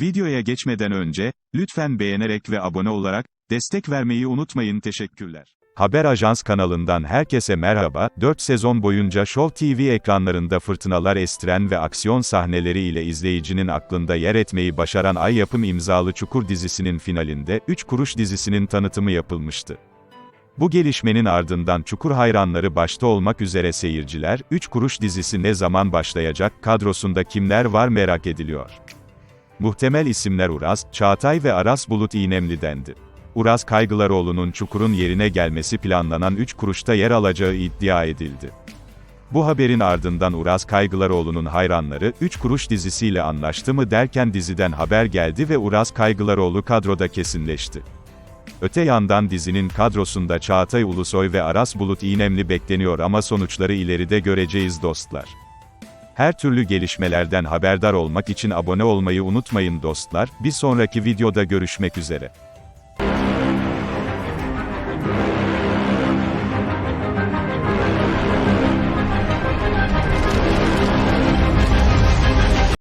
Videoya geçmeden önce, lütfen beğenerek ve abone olarak, destek vermeyi unutmayın teşekkürler. Haber Ajans kanalından herkese merhaba, 4 sezon boyunca Show TV ekranlarında fırtınalar estiren ve aksiyon sahneleriyle izleyicinin aklında yer etmeyi başaran Ay Yapım imzalı Çukur dizisinin finalinde, 3 Kuruş dizisinin tanıtımı yapılmıştı. Bu gelişmenin ardından Çukur hayranları başta olmak üzere seyirciler, 3 Kuruş dizisi ne zaman başlayacak, kadrosunda kimler var merak ediliyor. Muhtemel isimler Uraz, Çağatay ve Aras Bulut İynemli dendi. Uraz Kaygılaroğlu'nun Çukur'un yerine gelmesi planlanan 3 kuruşta yer alacağı iddia edildi. Bu haberin ardından Uraz Kaygılaroğlu'nun hayranları, 3 kuruş dizisiyle anlaştı mı derken diziden haber geldi ve Uraz Kaygılaroğlu kadroda kesinleşti. Öte yandan dizinin kadrosunda Çağatay Ulusoy ve Aras Bulut İynemli bekleniyor ama sonuçları ileride göreceğiz dostlar. Her türlü gelişmelerden haberdar olmak için abone olmayı unutmayın dostlar, bir sonraki videoda görüşmek üzere.